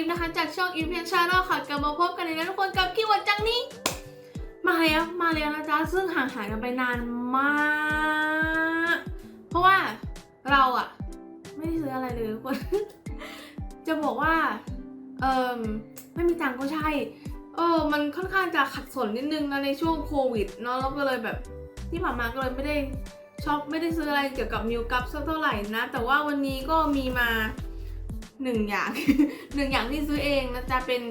ฟนะคะ จากช่องอีฟเพนชาแนลค่ะกลับมาพบกันอีกแล้วทุกคนกับคีย์เวิร์ดจังนี้ มาแล้วมาแล้วนะจ๊ะซึ่งห่างหายกันไปนานมาก เพราะว่าเราอะไม่ได้ซื้ออะไรเลยทุกคน จะบอกว่า เออไม่มีตังก็ใช่ เออ มันค่อนข้างจะขัดสนนิดนึงนะในช่วงโควิดเนาะแล้วก็เลยแบบที่ผ่านมาก็เลยไม่ได้ช็อบไม่ได้ซื้ออะไรเกี่ยวกับมิวกัฟสักเท่าไหร่นะ แต่ว่าวันนี้ก็มีมา หนึ่งอย่าง หนึ่งอย่างที่ซื้อเองนะจะเป็น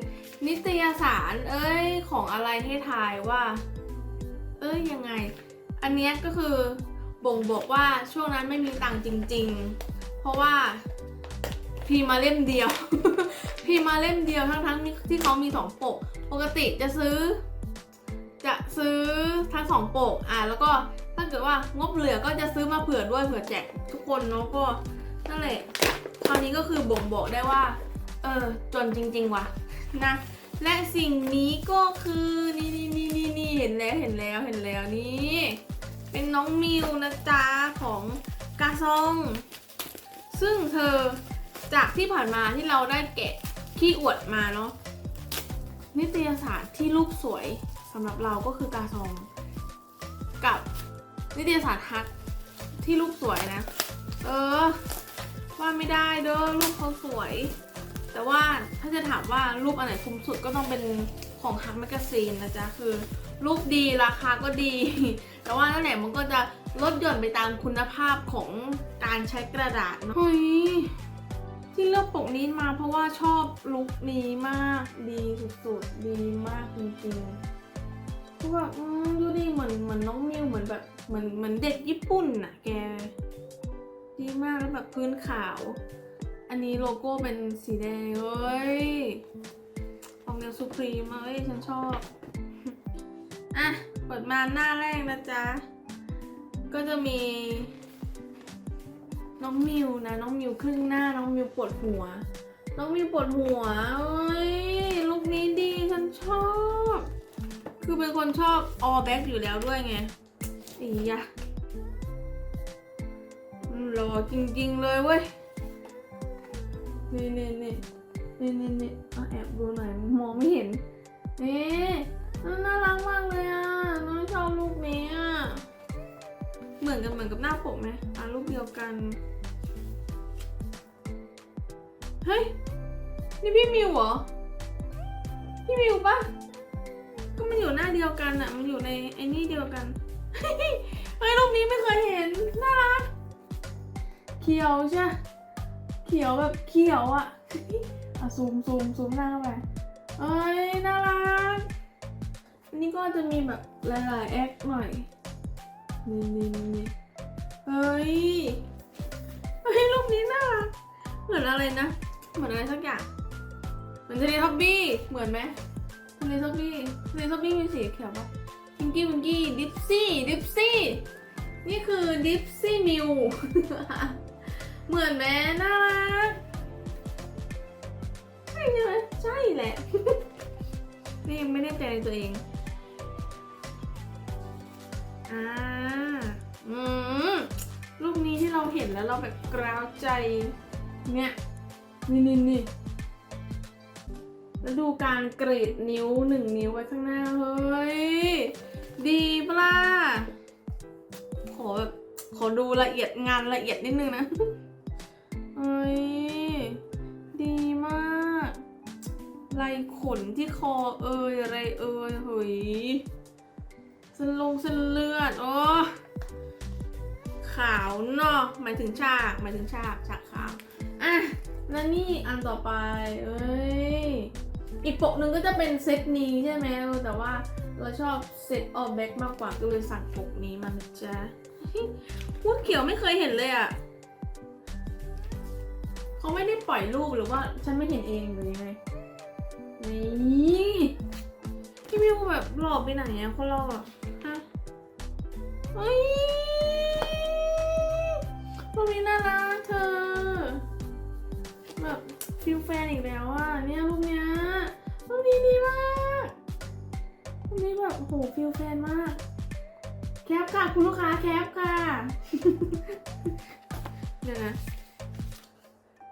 นิตยสาร เอ้ยของอะไรให้ทายว่า เอ้ยยังไง อันเนี้ยก็คือบ่งบอกว่าช่วงนั้นไม่มีตังค์จริง ๆ เพราะว่าพีมาเล่มเดียว พีมาเล่มเดียวทั้งๆที่เขามีสองปก ปกติจะซื้อ จะซื้อทั้งสองปกอะแล้วก็ถ้าเกิดว่างบเหลือก็จะซื้อมาเผื่อด้วยเผื่อแจกทุกคนเนาะก็นั่นแหละ คราวนี้ก็คือบ่งบอกได้ว่า เออจนจริง ๆว่ะนะ และสิ่งนี้ก็คือนี่นี่นี่นี่นี่เห็นแล้วเห็นแล้วเห็นแล้วนี่เป็นน้องมิวนะจ๊ะของกาซอง ซึ่งเธอจากที่ผ่านมาที่เราได้แกะขี้อวดมาเนาะนิตยสารที่รูปสวยสำหรับเราก็คือกาซอง กับนิตยสารฮักที่รูปสวยนะ เออ ว่าไม่ได้เด้อรูปเขาสวย แต่ว่าถ้าจะถามว่ารูปอันไหนคุ้มสุดก็ต้องเป็นของฮักแมกซีนนะจ๊ะคือ รูปดีราคาก็ดี แต่ว่านั่นแหละมันก็จะลดหย่อนไปตามคุณภาพของการใช้กระดาษเนอะเฮ้ยที่เลือกปกนี้มาเพราะว่าชอบลุคนี้มากดีสุดๆดีมากจริงๆคือแบบอืมดูดิเหมือนเหมือนน้องมิวเหมือนแบบเหมือนเหมือนเด็กญี่ปุ่นน่ะแก ดีมากแล้วแบบพื้นขาว อันนี้โลโก้เป็นสีแดงเว้ยของเนลซูพรีมเอ้ยฉันชอบ อะ เปิดมาหน้าแรกนะจ๊ะ ก็จะมี น้องมิวนะ น้องมิวครึ่งหน้า น้องมิวปวดหัว น้องมิวปวดหัวเอ้ยลุคนี้ดีฉันชอบ คือเป็นคนชอบ all back อยู่แล้วด้วยไงอียะ หล่อจริง ๆ เลยเว้ย นี่นี่นี่นี่นี่นี่เอาแอบดูหน่อยมองไม่เห็น นี่น่ารักมากเลยอะ น้องชอบรูปนี้อะ เหมือนกันเหมือนกับหน้าปกไหมอะรูปเดียวกัน เฮ้ย นี่พี่มิวเหรอ พี่มิวปะก็มันอยู่หน้าเดียวกันอะ มันอยู่ในไอ้นี่เดียวกัน เฮ้ยรูปนี้ไม่เคยเห็น น่ารัก ขียวใช่เขียวแบบเขียวอะอะซูมซูมซูมหน้าไปเอ้ยน่ารักอันนี้ก็จะมีแบบหลายๆแอคหน่อยนี่นี่นี่นี่เฮ้ยเฮ้ยรูปนี้น่ารักเหมือนอะไรนะ เหมือนอะไรสักอย่างเหมือนเทเลทับบี้เหมือนไหมเทเลทับบี้เทเลทับบี้มีสีเขียวปะพิงกี้พิงกี้ดิฟซี่ดิฟซี่นี่คือดิฟซี่มิว เหมือนแม่น่ารัก ใช่ใช่ไหมใช่แหละ นี่ยังไม่แน่ใจในตัวเอง อ่า อืมรูปนี้ที่เราเห็นแล้วเราแบบกราวใจ เนี่ย นี่นี่นี่แล้วดูการกรีดนิ้วหนึ่งนิ้วไว้ข้างหน้า เฮ้ย ดีปล่ะขอแบบขอดูละเอียดงานละเอียดนิดนึงนะ ขนที่คอเอ่ยอะไรเอ่ยเฮ้ยเส้นลงเส้นเลือดโอ้ขาวเนาะหมายถึงฉากหมายถึงฉากฉากขาวอะแล้วนี่อันต่อไปเอ้ยอีกปกหนึ่งก็จะเป็นเซตนี้ใช่ไหมแต่ว่าเราชอบเซตออแบ็กมากกว่าก็เลยสั่งปกนี้มานจ๊ะพูดเขียวไม่เคยเห็นเลยอะเขาไม่ได้ปล่อยรูปหรือว่าฉันไม่เห็นเองหรือยังไง นี่พี่มิวแบบหลอกไปไหนอะคนเราอะฮะเฮ้ยรูปนี้น่ารักเธอ แบบฟิลแฟนอีกแล้วอะเนี่ยรูปเนี้ยรูปนี้ดีมากรูปนี้แบบโหฟิลแฟนมาก แคปค่ะคุณลูกค้าแคปค่ะ เดี๋ยวนะ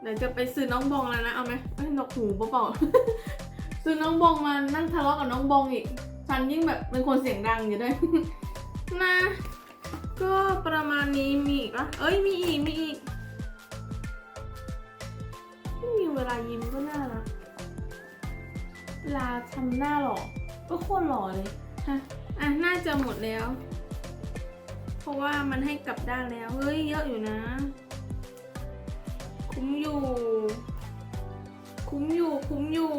ไหนดี๋ยวจะไปซื้อน้องบองแล้วนะ เอาไหมนกหูเปล่าๆ ซื้อน้องบองมานั่งทะเลาะกับน้องบองอีกฉันยิ่งแบบเป็นคนเสียงดังอยู่ด้วย นะ ก็ประมาณนี้มีอีกปะเอ้ยมีอีกมีอีกไม่มีเวลายิ้มก็น่ารักเวลาทำหน้าหล่อก็โคตรหล่อเลยฮะอะน่าจะหมดแล้ว เพราะว่ามันให้กลับด้านแล้ว เฮ้ยเยอะอยู่นะ คุ้มอยู่ คุ้มอยู่ คุ้มอยู่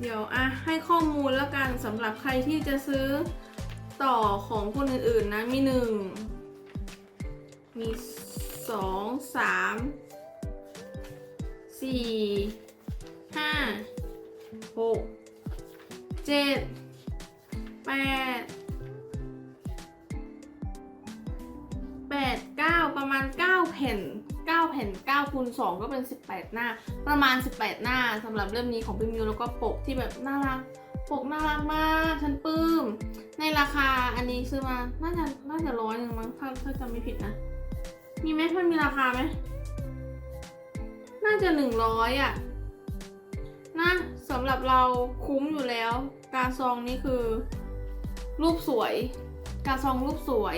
เดี๋ยวอะให้ข้อมูลแล้วกันสำหรับใครที่จะซื้อต่อของคนอื่นๆนะมีหนึ่งมีสองสามสี่ห้าหกเจ็ดแปดแปดเก้าประมาณเก้าแผ่น เก้าแผ่นเก้าคูณสองก็เป็นสิบแปดหน้า ประมาณ 18 หน้าสำหรับเล่มนี้ของพิมพ์ยูแล้วก็ปกที่แบบน่ารักปกน่ารักมากฉันปลื้ม ในราคาอันนี้ซื้อมา น่าจะน่าจะร้อยหนึ่งมั้งถ้าถ้าจำไม่ผิดนะ มีไหมมันมีราคาไหม น่าจะหนึ่งร้อยอะ นะสำหรับเราคุ้มอยู่แล้ว กาซองนี่คือ รูปสวย กาซองรูปสวย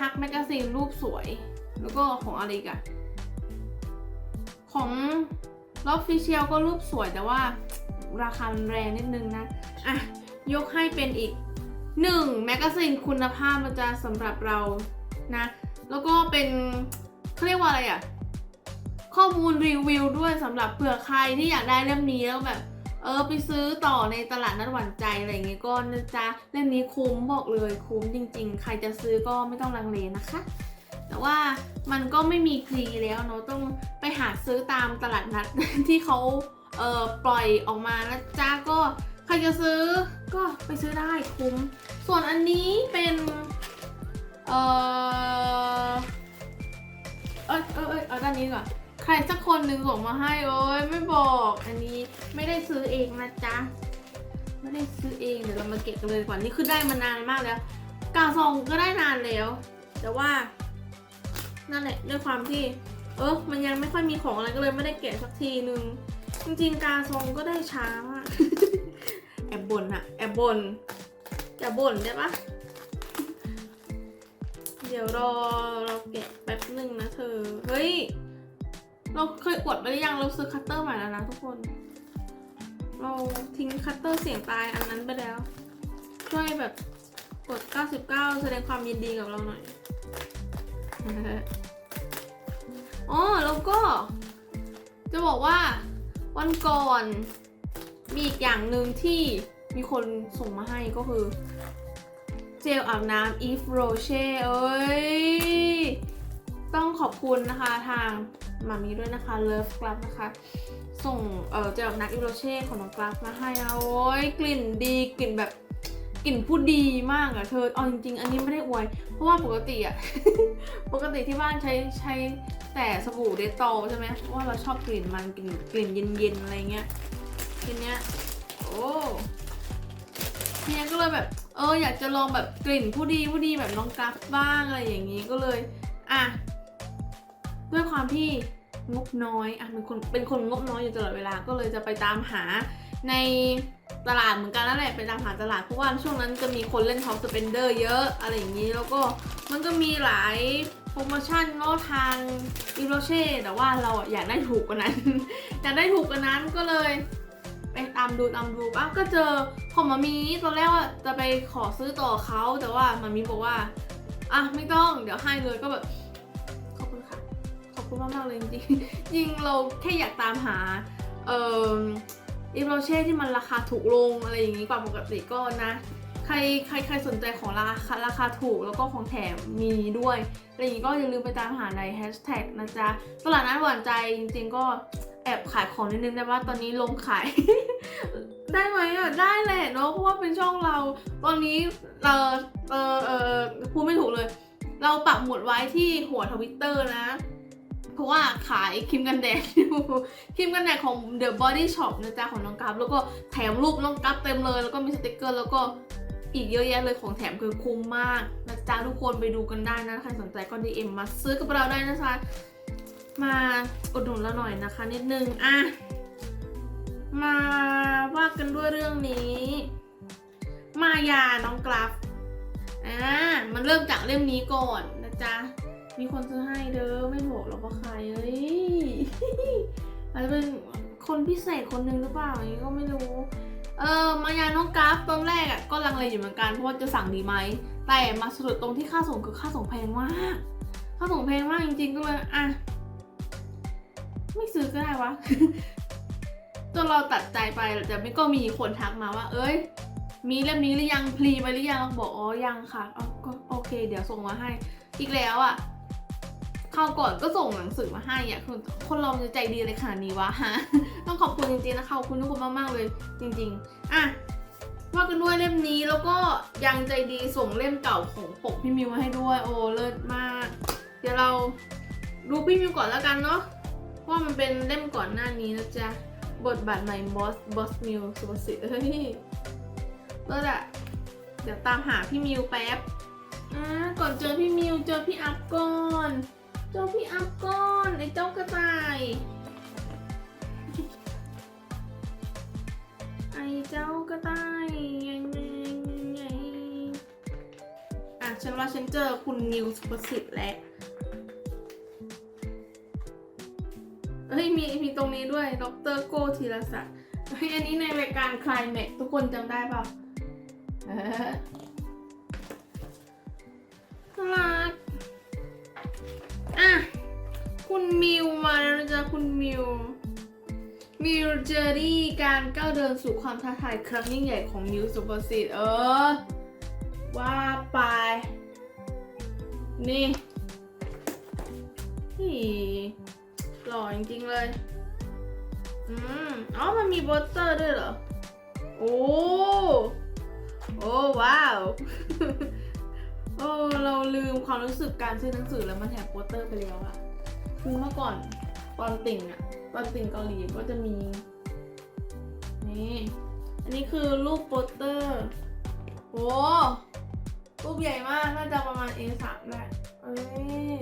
ฮักแมกกาซีนรูปสวย แล้วก็ของอะไรกอะของล็อบฟิเชียลก็รูปสวยแต่ว่าราคาแรงนิดนึงนะ อะ ยกให้เป็นอีกหนึ่งแมกกาซีนคุณภาพมันจะสำหรับเรานะ แล้วก็เป็นเขาเรียกว่าอะไรอะข้อมูลรีวิวด้วยสำหรับเผื่อใครที่อยากได้เล่มนี้แล้วแบบเออไปซื้อต่อในตลาดนัดหวานใจอะไรอย่างเงี้ยก็นะจ๊ะเล่มนี้คุ้มบอกเลยคุ้มจริง ๆ ใครจะซื้อก็ไม่ต้องลังเลนะคะ แต่ว่ามันก็ไม่มีฟรีแล้วเนาะต้องไปหาซื้อตามตลาดนัดที่เขาเอ่อปล่อยออกมานะจ๊ะก็ใครจะซื้อก็ไปซื้อได้คุ้ม ส่วนอันนี้เป็นเอ่อเอยเอยเอยเอาด้านนี้ก่อนใครสักคนหนึ่งส่งมาให้โอ้ยไม่บอกอันนี้ไม่ได้ซื้อเองนะจ๊ะไม่ได้ซื้อเองเดี๋ยวเรามาเก็บกันเลยกว่านี่คือได้มานานมากแล้วกาซองก็ได้นานแล้ว แต่ว่า นั่นแหละด้วยความที่ เออมันยังไม่ค่อยมีของอะไรก็เลยไม่ได้แกะสักทีนึง จริงๆ กาซองก็ได้ช้ามากแอบบ่นอะแอบบ่นจะบ่นได้ปะเดี๋ยวรอเราแกะแป๊บหนึ่งนะเธอ เฮ้ย เราเคยอวดไปหรือยังเราซื้อคัตเตอร์ใหม่แล้วนะทุกคน เราทิ้งคัตเตอร์เสียงตายอันนั้นไปแล้ว ช่วยแบบกด 99 แสดงความยินดีกับเราหน่อย อ๋อแล้วก็ จะบอกว่าวันก่อนมีอีกอย่างหนึ่งที่มีคนส่งมาให้ก็คือ เจลอาบน้ำ Eve Roche เอ้ย ต้องขอบคุณนะคะทางมามีด้วยนะคะ Love Club นะคะ ส่งเออเจลอาบน้ำ Eve Roche ของน้องกราฟมาให้นะโอ้ยกลิ่นดีกลิ่นแบบ ลิ่นผู้ดีมากอะเธอเอาจริงๆ อันนี้ไม่ได้อวย เพราะว่าปกติอะ ปกติที่บ้านใช้ใช้แต่สบู่เดตอลใช่ไหมเพราะว่าเราชอบกลิ่นมันกลิ่นกลิ่นเย็นๆอะไรเงี้ยทีเนี้ยโอ้ทีเนี้ยก็เลยแบบ เอออยากจะลองแบบกลิ่นผู้ดีผู้ดีแบบน้องกัฟบ้างอะไรอย่างนี้ก็เลยอะด้วยความที่งบน้อยอะเป็นคนเป็นคนงบน้อยอยู่ตลอดเวลาก็เลยจะไปตามหา ในตลาดเหมือนกันนั่นแหละไปตามหาตลาดเพราะว่าช่วงนั้นจะมีคนเล่น House Spender เยอะอะไรอย่างนี้แล้วก็มันก็มีหลายโปรโมชั่นเนาะทางอีโรเช่แต่ว่าเราอยากได้ถูกกว่านั้น อยากได้ถูกกว่านั้นก็เลยไปตามดูตามดูป้าก็เจอของมามีตอนแรกว่าจะไปขอซื้อต่อเขาแต่ว่ามามีบอกว่าอะไม่ต้องเดี๋ยวให้เลยก็แบบขอบคุณค่ะขอบคุณมากๆเลยจริงจริงเราแค่อยากตามหาเอ่อ อีโรเช่ที่มันราคาถูกลงอะไรอย่างนี้กว่าปกติก็นะ ใครใครใครสนใจของราคาราคาถูกแล้วก็ของแถมมีด้วยอะไรอย่างนี้ก็อย่าลืมไปตามหาในแฮชแท็กนะจ๊ะตลาดนัดหวานใจจริงๆก็แอบขายของนิดนึงได้ว่าตอนนี้ลงขาย ได้ไหมอะได้แหละเนาะเพราะว่าเป็นช่องเรา ตอนนี้เออเออเออพูดไม่ถูกเลย เราปักหมุดไว้ที่หัวทวิตเตอร์นะ เพราะว่าขายครีมกันแดดอยู่ครีมกันแดดของ The Body Shop นะจ๊ะของน้องกัฟแล้วก็แถมรูปน้องกัฟเต็มเลย แล้วก็มีสติกเกอร์แล้วก็อีกเยอะแยะเลยของแถมคือคุ้มมากนะจ๊ะทุกคนไปดูกันได้นะใครสนใจก็ DM มาซื้อกับเราได้นะจ๊ะมาอุดหนุนเราหน่อยนะคะ นิดนึงอะมาว่ากันด้วยเรื่องนี้ มายาน้องกราฟอ่ามันเริ่มจากเล่มนี้ก่อนนะจ๊ะ มีคนซื้อให้เด้อไม่บอกหรอกว่าใครเอ้ยอาจจะเป็นคนพิเศษคนหนึ่งหรือเปล่าอย่างนี้ก็ไม่รู้ เออมายาน้องกราฟตอนแรกอะก็ลังเลอยู่เหมือนกันเพราะว่าจะสั่งดีไหม แต่มาสะดุดตรงที่ค่าส่งคือค่าส่งแพงมาก ค่าส่งแพงมากจริงๆก็เลยอะไม่ซื้อก็ได้วะจนเราตัดใจไปแต่ไม่ก็มีคนทักมาว่า เอ้ย มีเล่มนี้หรือยังพลีไปหรือยังบอกอ๋อยังค่ะอ๋อก็โอเค เดี๋ยวส่งมาให้ อีกแล้วอะ ราวก่อนก็ส่งหนังสือมาให้อะคือคนเราจะใจดีอะไรขนาดนี้วะฮะ ต้องขอบคุณจริงๆนะคะขอบคุณทุกคนมากๆเลยจริง ๆ อะว่ากันด้วยเล่มนี้แล้วก็ยังใจดีส่งเล่มเก่าของปกพี่มิวมาให้ด้วย โอ้เลิศมาก เดี๋ยวเราดูพี่มิวก่อนแล้วกันเนาะว่ามันเป็นเล่มก่อนหน้านี้นะจ๊ะบทบาทใหม่บอสบอสมิวสุภสิทธิ์เฮ้ยเลิศอะเดี๋ยวตามหาพี่มิวแป๊บอ่าก่อนเจอพี่มิวเจอพี่อัพก่อน เจอพี่อัพก่อนไอ้เจ้ากระต่าย ไอ้เจ้ากระต่ายยังไงยังไงอะฉันว่าฉันเจอคุณนิวสุภสิทธิ์แล้วเฮ้ยมีมีตรงนี้ด้วยดรโกธีรศักดิ์เฮ้ยอันนี้ในรายการคลายเมกทุกคนจำได้เปล่าเออน่ารัก อะ คุณมิวมาแล้วนะจ๊ะคุณมิว มิวเจอรี่การก้าวเดินสู่ความท้าทายครั้งยิ่งใหญ่ของมิวสุปสิทธิ์เออ ว่าไป นี่นี่หล่อจริงๆเลย อืมอ๋อ มันมีโปสเตอร์ด้วยเหรอ โอ้ โอ้ ว้าว โอ้เราลืมความรู้สึกการซื้อหนังสือแล้วมันแถมโปสเตอร์ไปแล้วอะคือเมื่อก่อนตอนติ่งอะตอนติ่งเกาหลีก็จะมี นี่ อันนี้คือรูปโปสเตอร์โอ้รูปใหญ่มากน่าจะประมาณ A3 ได้เอ้ย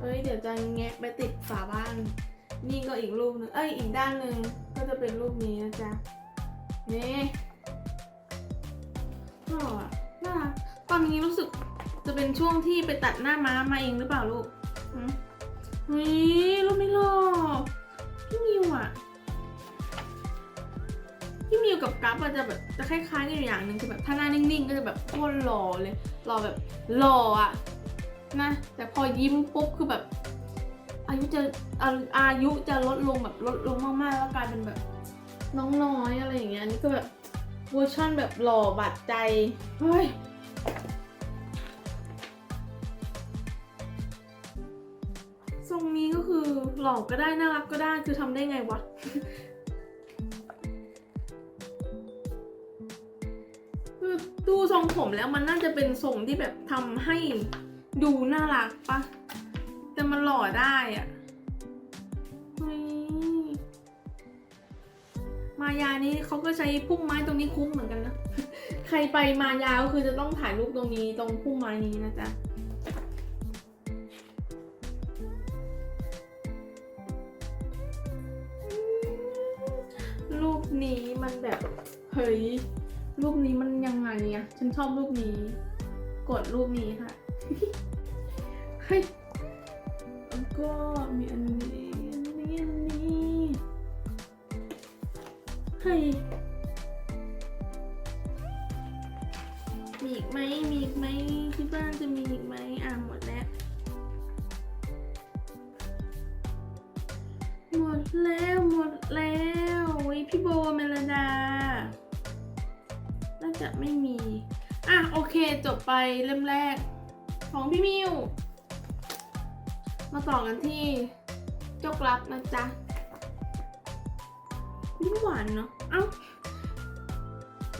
เอ้ยเดี๋ยวจะแงะไปติดฝาบ้านนี่ก็อีกรูปหนึงเอ้ยอีกด้านหนึ่งก็จะเป็นรูปนี้นะจ๊ะนี่หล่อน่ารัก ตอนนี้รู้สึกจะเป็นช่วงที่ไปตัดหน้าม้ามาเองหรือเปล่าลูกหืมเฮ้ยรูปไม่หล่อพี่มิวอะพี่มิวกับกัฟอะจะแบบจะคล้ายๆกันอย่างหนึ่งคือแบบถ้าหน้านิ่งๆ ก็จะแบบโคตรหล่อเลยหล่อแบบหล่ออะนะแต่พอยิ้มปุ๊บคือแบบ อายุจะอาอายุจะลดลงแบบลดลงมากๆแล้วกลายเป็นแบบน้องน้อยอะไรอย่างเงี้ยอันนี่ก็แบบเวอร์ชั่นแบบหล่อบาดใจเฮ้ย หล่อก็ได้น่ารักก็ได้คือทำได้ไงวะคือดูทรงผมแล้วมันน่าจะเป็นทรงที่แบบทำให้ดูน่ารักปะแต่มันหล่อได้อะมายานี่เขาก็ใช้พุ่มไม้ตรงนี้คุ้มเหมือนกันนะ ใครไปมายาก็คือจะต้องถ่ายรูปตรงนี้ตรงพุ่มไม้นี้นะจ๊ะ มันแบบเฮ้ยรูปนี้มันยังไงอะฉันชอบรูปนี้ กดรูปนี้ค่ะเฮ้ยแล้วก็มีอันนี้อันนี้อันนี้เฮ้ยมีอีกไหมมีอีกไหมที่บ้านจะมีอีกไหมอะหมดแล้วหมดแล้วหมดแล้ว พี่โบเมลดา น่าจะไม่มี อะ โอเค จบไปเล่มแรก ของพี่มิว มาต่อกันที่จกลับนะจ๊ะนี่หวานเนาะ เอ้า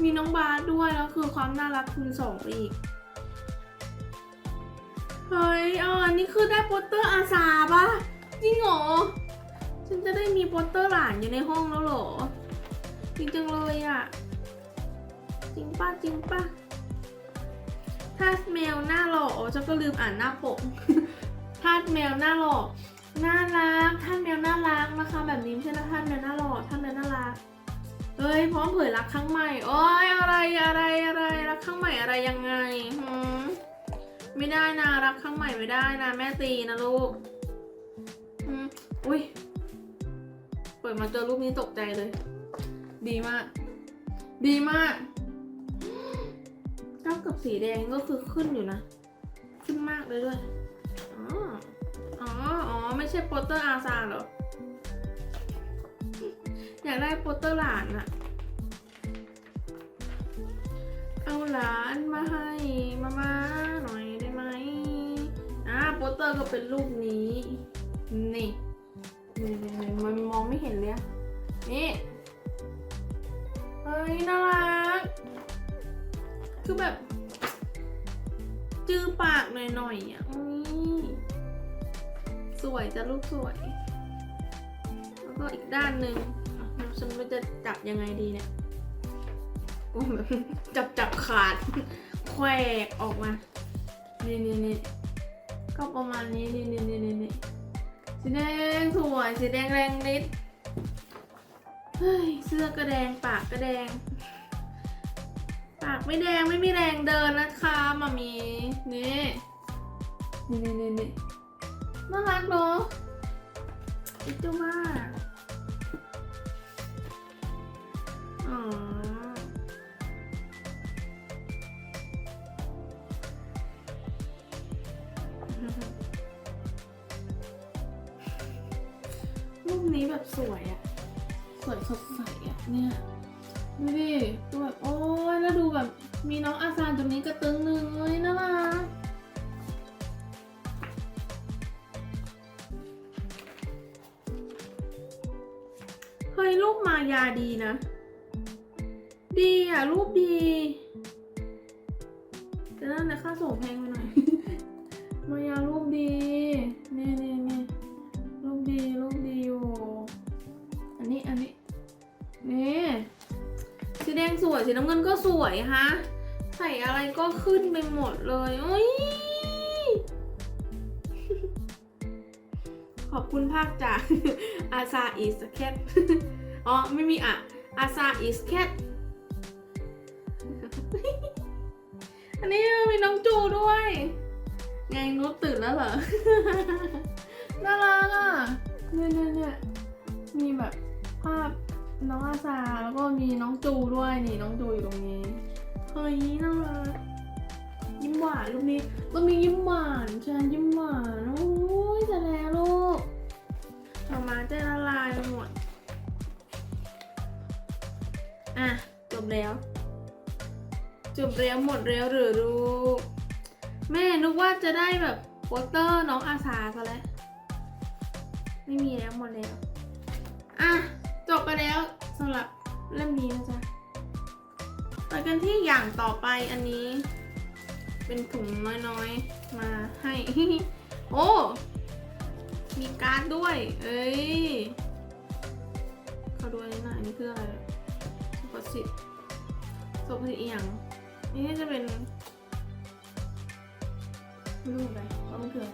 มีน้องบาสด้วย แล้วคือความน่ารักคูณสองอีก เฮ้ยอ๋ออันนี้คือได้โปสเตอร์อาซาปะจริงเหรอ ฉันจะได้มีโปสเตอร์หลานอยู่ในห้องแล้วเหรอ จริงจังเลยอะจริงป่ะ จริงป่ะถ้าแมวหน้าหล่ออ๋อฉันก็ลืมอ่านหน้าปกถ้าแมวหน้าหล่อน่ารักท่านแมวน่ารักนะคะแบบนี้ไม่ใช่นะท่านแมวน่าหล่อท่านแมวน่ารักเอ้ยพร้อมเผยรักครั้งใหม่โอ้ยอะไรอะไรอะไรรักครั้งใหม่อะไรยังไงหืมไม่ได้นะรักครั้งใหม่ไม่ได้นะแม่ตีนะลูกอืมอุ้ยเปิดมาเจอรูปนี้ตกใจเลย ดีมาก ดีมากเจ้ากับสีแดงก็คือขึ้นอยู่นะ ขึ้นมากเลยด้วย อ๋อ อ๋อ อ๋อ ไม่ใช่โปสเตอร์อาซาเหรอ อยากได้โปสเตอร์หลานอะเอาหลานมาให้มามาหน่อยได้ไหมอ่าโปสเตอร์ก็เป็นรูปนี้ นี่นี่นี่นี่มันมองไม่เห็นเลยนี่ ฮ้ยน่ารัก คือแบบ จื้อปากหน่อยๆอะอุ้ยสวยจะลูกสวย แล้วก็อีกด้านหนึ่งฉันไม่จะจับยังไงดีเนี่ยโอ้แบบจับจับขาดแควกออกมา นี่นี่นี่ก็ประมาณนี้ นี่นี่นี่นี่นี่สีแดงสวย สีแดงแรงนิด เฮ้ยเสื้อก็แดงปากก็แดง ปากไม่แดงไม่มีแรงเดินนะคะมามีนี่นี่นี่นี่นี่น่ารักเนาะอิจูมากอ๋อรูปนี้แบบสวย วยสดใสอะเนี่ยดูดิดูแบบโอ้ยแล้วดูแบบมีน้องอาซานตรงนี้กระตึงหนึ่งเลยน่ารักเฮ้ยรูปมายาดีนะ ดีอะรูปดี ขึ้นไปหมดเลยโอ้ยขอบคุณภาคจากอาซาอิสแคทอ๋อ ไม่มีอะอาซาอิสแคทอันนี้มีน้องจูด้วย ไงนุชตื่นแล้วเหรอ น่ารักอะเนี่ยเนี่ยเนี่ยมีแบบภาพน้องอาซาแล้วก็มีน้องจูด้วยนี่น้องจูอยู่ตรงนี้ เฮ้ยน่ารัก ยิ้มหวานรูปนี้ก็มียิ้มหวานฉันยิ้มหวานโอ้ยจะแล้วลูกออกมาใจละลายหมด อะจบแล้วจบแล้วหมดแล้วหรือลูกแม่นึกว่าจะได้แบบโปสเตอร์น้องอาซาซะแล้วไม่มีแล้วหมดแล้วอะจบไปแล้วสำหรับเล่มนี้นะจ๊ะไปกันที่อย่างต่อไปอันนี้ เป็นถุงน้อยๆ มาให้ โอ้ มีการ์ดด้วย เอ้ยเขาดูอันนี้หน่อยอันนี่คืออะไรสุภาษิตสุภาษิตอีหยังนี่จะเป็นรูปอะไรว่ามันคือะ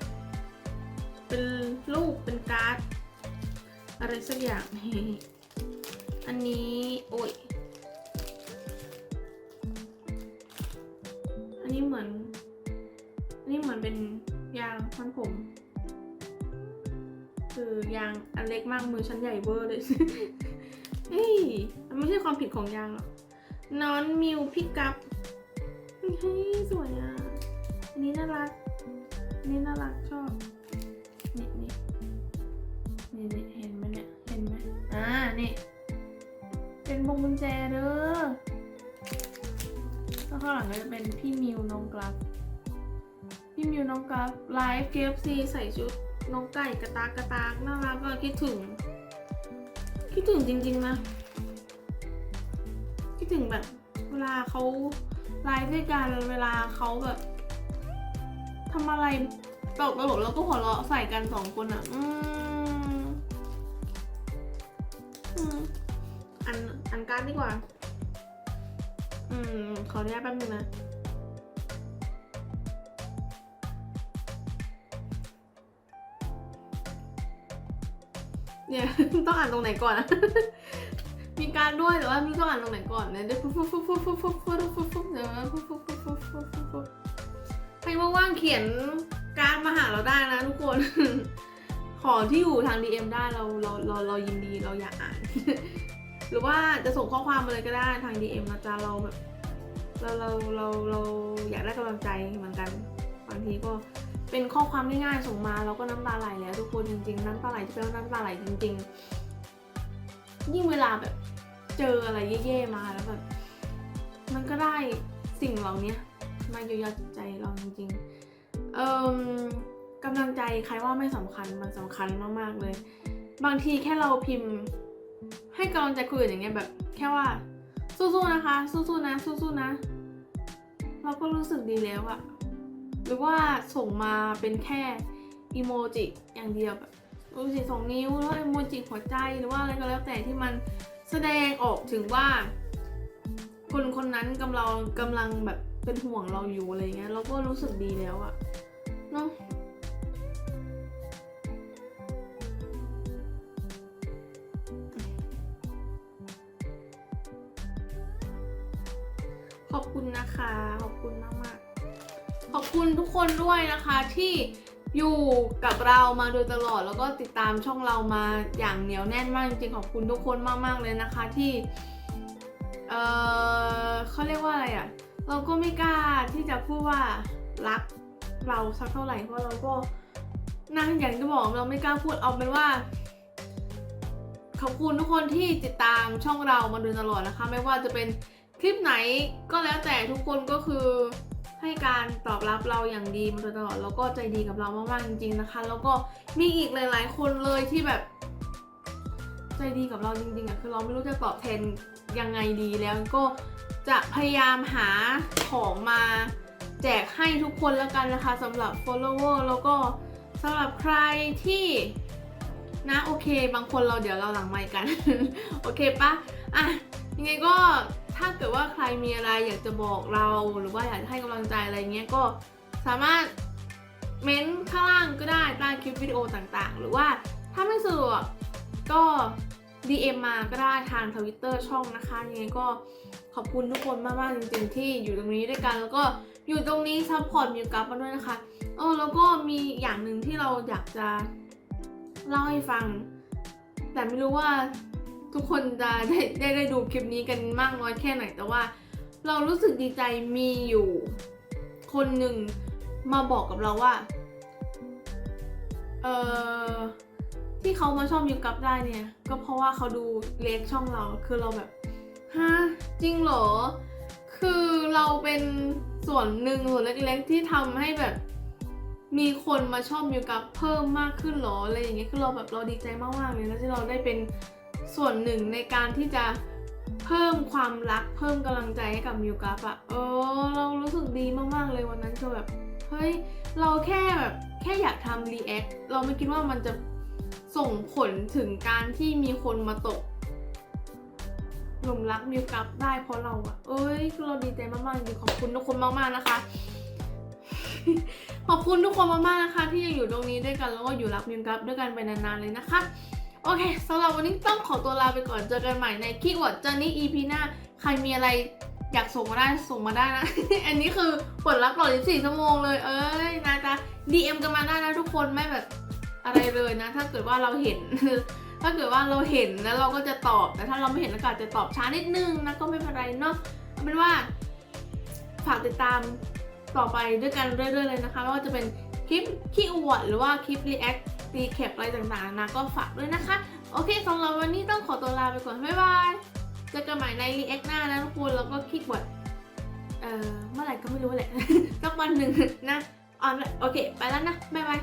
เป็นรูปเป็นการ์ด อะไรสักอย่าง อันนี้ โอ้ย เป็นยางพันผม คือยางอันเล็กมากมือฉันใหญ่เวอร์เลยเฮ้ยมันไม่ใช่ความผิดของยางหรอกนอนมิวพิกัพเฮ้ยสวยอะอันนี้น่ารักอันนี้น่ารักชอบนี่นี่นี่นี่เห็นไหมเนี่ยเห็นไหมอ่านี่เป็นวงกุญแจเด้อแล้วข้างหลังก็จะเป็นพี่มิวน้องกรา ฟพี่น้องกราฟไลฟ์ KFC ใส่ชุดน้องไก่กระตากกระตากน่ารักก็คิดถึง คิดถึงจริงๆนะ คิดถึงแบบ เวลาเขาไลฟ์ด้วยกันเวลาเขาแบบทำอะไรตลกตลกแล้วก็หัวเราะใส่กันสองคนอะอืมอืมอันอันการ์ดดีกว่า อืมขออนุญาตแป๊บนึงนะ เนี่ย ต้องอ่านตรงไหนก่อนอะมีการด้วยแต่ว่าไม่รู้ต้องอ่านตรงไหนก่อนเนี่ยเดี๋ยวฟุ๊บฟุ๊บฟุ๊บฟุ๊บฟุ๊บฟุ๊บฟุ๊บฟุ๊บฟุ๊บเดี๋ยวฟุ๊บฟุ๊บฟุ๊บฟุ๊บฟุ๊บฟุ๊บใครว่างๆเขียนการมาหาเราได้นะทุกคน ขอที่อยู่ทาง DM ได้เราเราเราเรายินดีเราอยากอ่าน หรือว่าจะส่งข้อความมาเลยก็ได้ทาง DM นะจ๊ะเราแบบเราเราเราเราอยากได้กำลังใจเหมือนกันบางทีก็ เป็นข้อความง่ายๆส่งมาเราก็น้ำตาไหลแล้วทุกคนจริงๆน้ำตาไหลที่แปลว่าน้ำตาไหลจริง ๆ ยิ่งเวลาแบบเจออะไรแย่ๆมาแล้วแบบมันก็ได้สิ่งเหล่านี้มาเยียวยาจิตใจเราจริงๆเอ่มกำลังใจใครว่าไม่สำคัญมันสำคัญมากๆเลย บางทีแค่เราพิมพ์ ให้กำลังใจคนอื่นอย่างเงี้ยแบบ แค่ว่าสู้ๆนะคะ สู้ๆนะ สู้ๆนะ เราก็รู้สึกดีแล้วอะ หรือว่าส่งมาเป็นแค่อีโมจิอย่างเดียวแบบอีโมจิสองนิ้วแล้วอีโมจิหัวใจหรือว่าอะไรก็แล้วแต่ที่มันแสดงออกถึงว่า คนคนนั้นกำลังกำลังแบบเป็นห่วงเราอยู่อะไรเงี้ยเราก็รู้สึกดีแล้วอะเนาะขอบคุณนะคะ ขอบคุณมาก อบคุณทุกคนด้วยนะคะที่อยู่กับเรามาโดยตลอด แล้วก็ติดตามช่องเรามาอย่างเหนียวแน่นมากจริงๆขอบคุณทุกคนมากๆเลยนะคะที่ เออเขาเรียกว่าอะไรอะ่ะ เราก็ไม่กล้าที่จะพูดว่ารักเราสักเท่าไหร่เพราะเราก็นั่งอย่างที่บอกเราไม่กล้าพูดเอาเป็นว่าขอบคุณทุกคนที่ติดตามช่องเรามาโดยตลอดนะคะ ไม่ว่าจะเป็นคลิปไหนก็แล้วแต่ทุกคนก็คือ ให้การตอบรับเราอย่างดีมาโดยตลอดแล้วก็ใจดีกับเรามากๆจริง ๆนะคะ แล้วก็มีอีกหลาย ๆ คนเลยที่แบบ ใจดีกับเราจริงๆอะคือเราไม่รู้จะตอบแทนยังไงดีแล้วก็จะพยายามหาของมาแจกให้ทุกคนแล้วกันนะคะสำหรับ follower แล้วก็สำหรับใครที่นะโอเค บางคนเราเดี๋ยวเราหลังไมค์กัน โอเคปะอะยังไงก็ ถ้าเกิดว่าใครมีอะไรอยากจะบอกเราหรือว่าอยากจะให้กำลังใจอะไรเงี้ยก็สามารถเม้นข้างล่างก็ได้ใต้คลิปวิดีโอต่างๆ หรือว่าถ้าไม่สะดวกก็ DM มาก็ได้ทางทวิตเตอร์ช่องนะคะยังไงก็ขอบคุณทุกคนมากๆจริงๆ ที่อยู่ตรงนี้ด้วยกัน แล้วก็อยู่ตรงนี้ซัพพอร์ตมิวกับมาด้วยนะคะเออแล้วก็มีอย่างหนึ่งที่เราอยากจะเล่าให้ฟัง แต่ไม่รู้ว่า ทุกคนจะได้ได้ได้ดูคลิปนี้กันมากน้อยแค่ไหนแต่ว่า เรารู้สึกดีใจมีอยู่ คนหนึ่งมาบอกกับเราว่า เออที่เขามาชอบยูกับได้เนี่ย ก็เพราะว่าเขาดูเล็กช่องเราคือเราแบบฮะจริงเหรอ คือเราเป็นส่วนหนึ่งส่วนเล็กๆที่ทำให้แบบ มีคนมาชอบมิวกับเพิ่มมากขึ้นเหรออะไรอย่างเงี้ยคือเราแบบเราดีใจมากๆเลยนะที่เราได้เป็น ส่วนหนึ่งในการที่จะเพิ่มความรักเพิ่มกำลังใจให้กับมิวกับอะเออเรารู้สึกดีมากๆเลยวันนั้นคือแบบเฮ้ยเราแค่แบบแค่อยากทำรีแอคเราไม่คิดว่ามันจะส่งผลถึงการที่มีคนมาตกหลุมรักมิวกับได้เพราะเราอะเอ้ยเราดีใจมากๆจริงขอบคุณทุกคนมากๆนะคะ ขอบคุณทุกคนมากๆนะคะ ที่ยังอยู่ตรงนี้ด้วยกันแล้วก็อยู่รักมิมกับด้วยกันไปนานๆเลยนะคะ โอเคสำหรับวันนี้ต้องขอตัวลาไปก่อนเจอกันใหม่ในคีย์เวิร์ดจ n นี่ EP หน้า ใครมีอะไรอยากส่งมาได้ส่งมาได้นะ อันนี้คือผลลัพธ์ตลอด24ชั่วโมงเลย เอ้ยนะจ๊ะ DM กันมาได้นะทุกคนไม่แบบอะไรเลยนะ ถ้าเกิดว่าเราเห็น ถ้าเกิดว่าเราเห็นแล้วเราก็จะตอบ แต่ถ้าเราไม่เห็นเราก็อาจจะตอบช้านิดนึงนะก็ไม่เป็นไรเนาะเอาเป็นว่า ฝากติดตามต่อไปด้วยกันเรื่อยๆเลยนะคะไม่ว่าจะเป็นคลิปขี้อวดหรือว่าคลิป react รีแคปอะไรต่างๆนะก็ฝากด้วยนะคะ โอเคสำหรับวันนี้ต้องขอตัวลาไปก่อน บ๊ายบาย เจอกันใหม่ในรีแอคหน้านะทุกคน แล้วก็คลิกบทเอ่อ เมื่อไหร่ก็ไม่รู้แหละสักวันหนึ่งนะอ๋อโอเค ไปแล้วนะ บ๊ายบาย